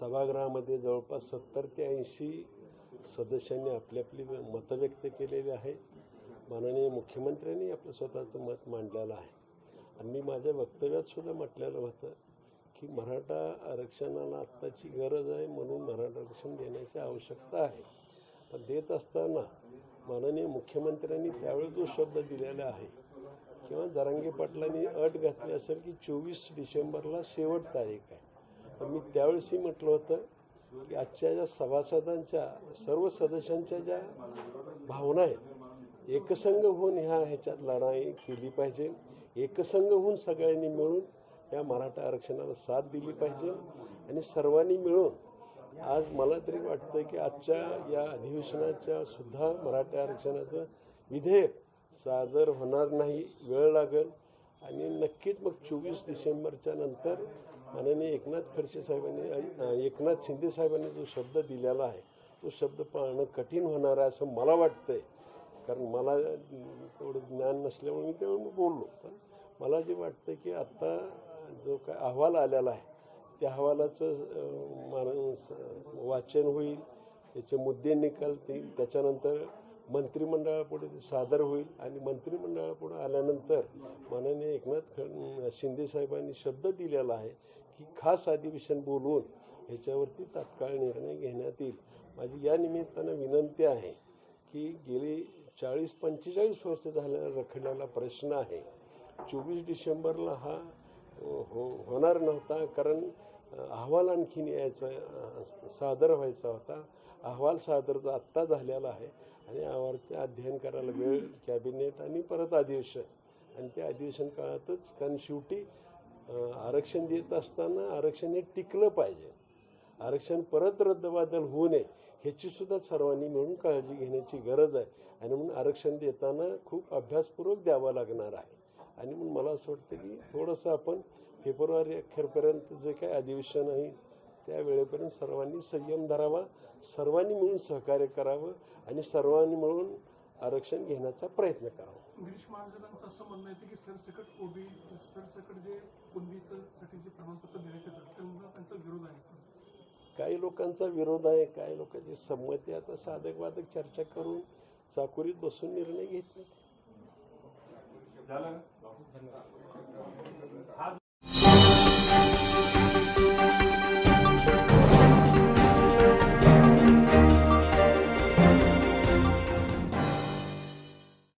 सभागृहामध्ये जवळपास सत्तर ते ऐंशी सदस्यांनी आपली आपली मतं व्यक्त केलेली आहेत. माननीय मुख्यमंत्र्यांनी आपलं स्वतःचं मत मांडलेलं आहे. आणि मी माझ्या वक्तव्यात सुद्धा म्हटलेलं होतं की मराठा आरक्षणाला आत्ताची गरज आहे म्हणून मराठा आरक्षण देण्याची आवश्यकता आहे. पण देत असताना माननीय मुख्यमंत्र्यांनी त्यावेळी जो शब्द दिलेला आहे किंवा जरांगे पाटलांनी अट घातली असेल की चोवीस डिसेंबरला शेवट तारीख आहे. मी त्यावेळेसही म्हटलं होतं की आजच्या ज्या सभासदांच्या सर्व सदस्यांच्या ज्या भावना आहेत एकसंघ होऊन ह्या ह्याच्यात लढाई केली पाहिजे एकसंघ होऊन सगळ्यांनी मिळून या मराठा आरक्षणाला साथ दिली पाहिजे आणि सर्वांनी मिळून आज मला तरी वाटतं की आजच्या या अधिवेशनाच्या सुद्धा मराठा आरक्षणाचं विधेयक सादर होणार नाही वेळ लागेल. आणि नक्कीच मग चोवीस डिसेंबरच्या नंतर माननीय एकनाथ खडसे साहेबांनी एकनाथ शिंदे साहेबांनी जो शब्द दिलेला आहे तो शब्द पाळणं कठीण होणार आहे असं मला वाटतंय. कारण मला तेवढं ज्ञान नसल्यामुळे मी त्यावेळी बोललो. पण मला जे वाटतं की आत्ता जो काय अहवाल आलेला आहे त्या अहवालाचं मान स- वाचन होईल त्याचे मुद्दे निकालतील त्याच्यानंतर मंत्रिमंडळापुढे ते सादर होईल आणि मंत्रिमंडळापुढे आल्यानंतर माननीय एकनाथ खड शिंदे साहेबांनी शब्द दिलेला आहे की खास अधिवेशन बोलवून ह्याच्यावरती तात्काळ निर्णय घेण्यात येईल. माझी या निमित्तानं विनंती आहे की गेली चाळीस पंचेचाळीस वर्ष झालेला रखडलेला प्रश्न आहे. चोवीस डिसेंबरला हा हो होणार नव्हता कारण अहवाल आणखीन यायचा सादर व्हायचा होता. अहवाल सादर आत्ता झालेला आहे. आणि अहवालचे अध्ययन करायला वेळ कॅबिनेट आणि परत अधिवेशन. आणि त्या अधिवेशन काळातच कारण शेवटी आरक्षण देत असताना आरक्षण हे टिकलं पाहिजे. आरक्षण परत रद्दबादल होऊ नये ह्याचीसुद्धा सर्वांनी मिळून काळजी घेण्याची गरज आहे. आणि म्हणून आरक्षण देताना खूप अभ्यासपूर्वक द्यावा लागणार आहे. आणि म्हणून मला असं वाटतं की थोडंसं आपण फेब्रुवारी अखेरपर्यंत जे काही अधिवेशन आहे त्या वेळेपर्यंत सर्वांनी संयम धरावा सर्वांनी मिळून सहकार्य करावं आणि सर्वांनी मिळून आरक्षण घेण्याचा प्रयत्न करावा. गिरीश महाजनांचं असं म्हणणं येतं की सरसकट ओबी सरसकट जे कुणबीचं साठी जे प्रमाणपत्र देण्यात त्यांचा विरोध आहे काही लोकांचा विरोध आहे काही लोकांची संमती आहे. आता साधक वादक चर्चा करून चाकुरीत बसून निर्णय घेत नाही झालं? जो